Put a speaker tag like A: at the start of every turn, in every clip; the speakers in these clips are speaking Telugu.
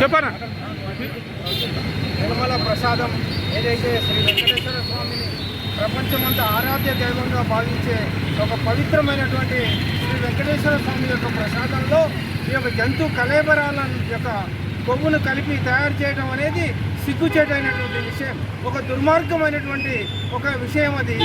A: చెప్పనా?
B: నిర్మల ప్రసాదం ఏదైతే శ్రీ వెంకటేశ్వర స్వామిని ప్రపంచమంతా ఆరాధ్య దైవంగా భావించే ఒక పవిత్రమైనటువంటి శ్రీ వెంకటేశ్వర స్వామి యొక్క ప్రసాదంలో ఈ యొక్క జంతు కలేబరాల యొక్క కొవ్వును కలిపి తయారు చేయడం అనేది సిగ్గుచేటైనటువంటి విషయం ఒక దుర్మార్గమైనటువంటి ఒక విషయం అది.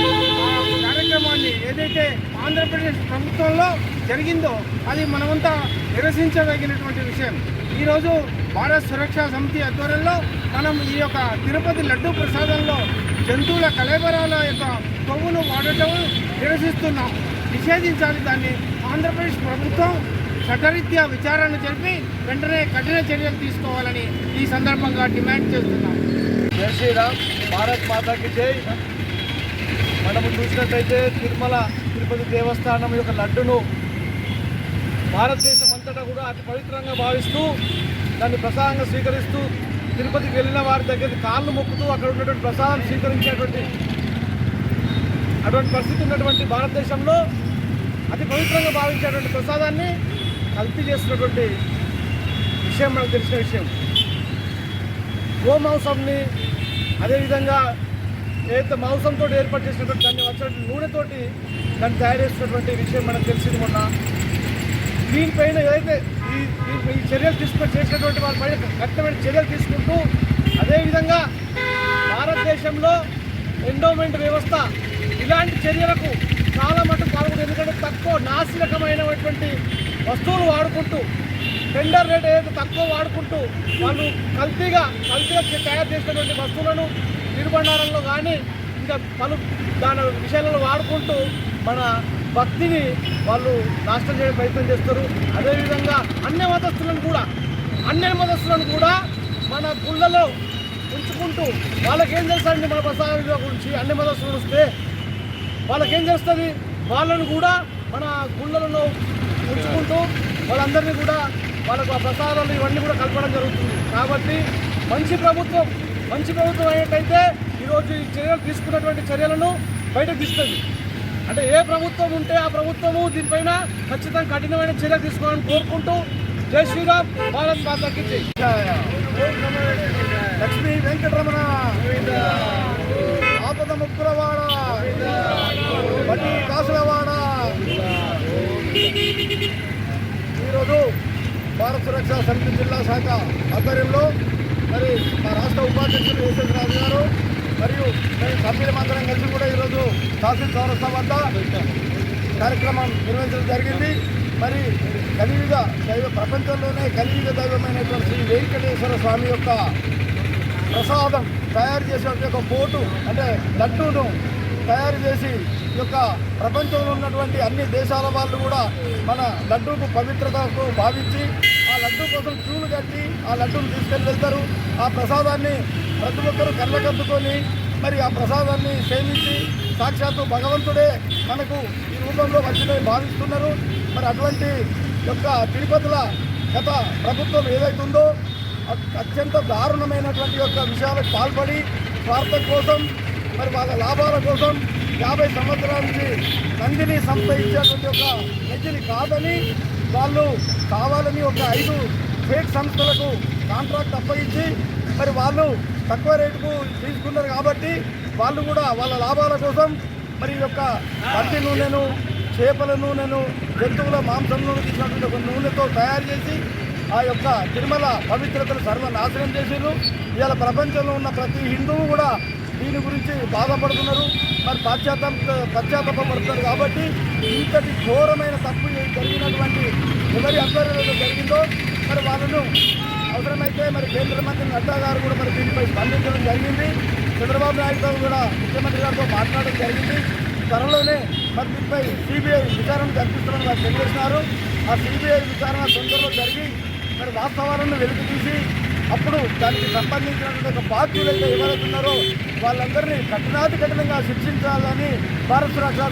B: కార్యక్రమాన్ని ఏదైతే ఆంధ్రప్రదేశ్ ప్రభుత్వంలో జరిగిందో అది మనమంతా నిరసించదగినటువంటి విషయం. ఈరోజు భారత్ సురక్షా సమితి ఆధ్వర్యంలో మనం ఈ యొక్క తిరుపతి లడ్డు ప్రసాదంలో జంతువుల కలేబరాల యొక్క కొవ్వును వాడటం నిరసిస్తున్నాం. నిషేధించాలి దాన్ని. ఆంధ్రప్రదేశ్ ప్రభుత్వం చట్టరీత్యా విచారణ జరిపి వెంటనే కఠిన చర్యలు తీసుకోవాలని ఈ సందర్భంగా డిమాండ్ చేస్తున్నాం.
C: జై శ్రీరామ్. భారత్ మాతాకి జై. మనము చూసినట్టయితే తిరుమల తిరుపతి దేవస్థానం యొక్క లడ్డును భారతదేశం అంతటా కూడా అతి పవిత్రంగా భావిస్తూ దాన్ని ప్రసాదంగా స్వీకరిస్తూ తిరుపతికి వెళ్ళిన వారి దగ్గరికి కాళ్ళు మొక్కుతూ అక్కడ ఉన్నటువంటి ప్రసాదం స్వీకరించేటువంటి అటువంటి పరిస్థితి ఉన్నటువంటి భారతదేశంలో అతి పవిత్రంగా భావించేటువంటి ప్రసాదాన్ని కల్తీ చేస్తున్నటువంటి విషయం మనకు తెలిసిన విషయం. గోమాంసంని అదేవిధంగా ఏదైతే మాంసంతో ఏర్పాటు చేసినటువంటి దాన్ని వచ్చినటువంటి నూనెతోటి దాన్ని తయారు చేసినటువంటి విషయం మనకు తెలిసింది మొన్న. దీనిపైన ఏదైతే ఈ ఈ చర్యలు తీసుకొని చేసినటువంటి వారిపైన కఠినమైన చర్యలు తీసుకుంటూ అదేవిధంగా భారతదేశంలో ఎండోమెంట్ వ్యవస్థ ఇలాంటి చర్యలకు చాలా మటుకు పాల్గొంది ఎందుకంటే తక్కువ నాసిరకమైనటువంటి వస్తువులు వాడుకుంటూ టెండర్ రేట్ ఏదైతే తక్కువ వాడుకుంటూ వాళ్ళు కల్తీగా కల్తీగా తయారు చేసినటువంటి వస్తువులను తిరుబండారంలో కానీ ఇంకా పలు దాని విషయాలలో వాడుకుంటూ మన భక్తిని వాళ్ళు నాశనం చేయడం ప్రయత్నం చేస్తారు. అదేవిధంగా అన్య మతస్థులను కూడా అన్య మతస్థులను కూడా మన గుళ్ళలో ఉంచుకుంటూ వాళ్ళకేం తెలుసండి మన ప్రసాద గురించి? అన్ని మతస్థులు వస్తే వాళ్ళకేం చేస్తుంది వాళ్ళను కూడా మన గుళ్ళలలో ఉంచుకుంటూ వాళ్ళందరినీ కూడా వాళ్ళకు ఆ ప్రసాదాలు ఇవన్నీ కూడా కలపడం జరుగుతుంది. కాబట్టి మంచి ప్రభుత్వం మంచి ప్రభుత్వం అయినట్టయితే ఈరోజు ఈ చర్యలు తీసుకున్నటువంటి చర్యలను బయటకు తీస్తుంది. అంటే ఏ ప్రభుత్వం ఉంటే ఆ ప్రభుత్వము దీనిపైన ఖచ్చితంగా కఠినమైన చర్యలు తీసుకోవాలని కోరుకుంటూ జై శ్రీరామ్ భారత్ మాతకి
B: లక్ష్మీ వెంకటరమణ ఆపద ముక్కులవాడ వడ్డీ కాసులవాడ ఈరోజు భారత సురక్షా సమితి జిల్లా శాఖ ఆధ్వర్యంలో మరి మా రాష్ట్ర ఉపాధ్యక్షులు ఎస్ఎస్ రాజు గారు మరియు మేము సభ్యులమందరం కలిసి కూడా ఈరోజు తహసీల్ చౌరస్తా వద్ద కార్యక్రమం నిర్వహించడం జరిగింది. మరి కలియుగ దైవ ప్రపంచంలోనే కలియుగ దైవమైనటువంటి శ్రీ వెంకటేశ్వర స్వామి యొక్క ప్రసాదం తయారు చేసే ఒక పోటు అంటే లడ్డూను తయారు చేసి ఈ యొక్క ప్రపంచంలో ఉన్నటువంటి అన్ని దేశాల వాళ్ళు కూడా మన లడ్డూకు పవిత్రతకు భావించి ఆ లడ్డూ కోసం క్యూలు కట్టి ఆ లడ్డూను తీసుకెళ్ళి వెళ్తారు ఆ ప్రసాదాన్ని ప్రతి ఒక్కరూ కళ్ళకద్దుకొని మరి ఆ ప్రసాదాన్ని సేవించి సాక్షాత్తు భగవంతుడే మనకు ఈ రూపంలో వచ్చిందని భావిస్తున్నారు. మరి అటువంటి యొక్క తిరుపతిల గత ప్రభుత్వం ఏదైతుందో ఉందో అత్యంత దారుణమైనటువంటి యొక్క విషయాలకు పాల్పడి స్వార్థం కోసం మరి వాళ్ళ లాభాల కోసం యాభై సంవత్సరాల నుంచి నందిని సంస్థ ఇచ్చేటువంటి ఒక నిధిని కాదని వాళ్ళు కావాలని ఒక ఐదు ఫేక్ సంస్థలకు కాంట్రాక్ట్ అప్పగించి మరి వాళ్ళు తక్కువ రేటుకు తీసుకున్నారు కాబట్టి వాళ్ళు కూడా వాళ్ళ లాభాల కోసం మరి ఈ యొక్క పత్తి నూనెను చేపల నూనెను జంతువుల మాంసం నూనె తీసినటువంటి ఒక నూనెతో తయారు చేసి ఆ యొక్క తిరుమల పవిత్రతను సర్వనాశనం చేసిండ్రు. ఇవాళ ప్రపంచంలో ఉన్న ప్రతి హిందువు కూడా దీని గురించి బాధపడుతున్నారు. మరి పశ్చాత్తాప పశ్చాత్తాపడుతున్నారు కాబట్టి ఇంతటి ఘోరమైన తప్పు జరిగినటువంటి ఎవరి ఆధ్వర్యంలో జరిగిందో మరి వాళ్ళను అవసరమైతే మరి కేంద్ర మంత్రి నడ్డా గారు కూడా మరి దీనిపై స్పందించడం జరిగింది. చంద్రబాబు నాయుడు గారు కూడా ముఖ్యమంత్రి గారితో మాట్లాడడం జరిగింది. త్వరలోనే మరి దీనిపై సిబిఐ విచారణ జరిపిస్తామని వారు తెలియజేసినారు ఆ సిబిఐ విచారణ తొందరలో జరిగి మరి వాస్తవాలను వెలికి తీసి అప్పుడు దానికి సంబంధించినటువంటి ఒక బాధ్యులైతే ఎవరైతే ఉన్నారో వాళ్ళందరినీ కఠినాతి కఠినంగా శిక్షించాలని భారత రాష్ట్ర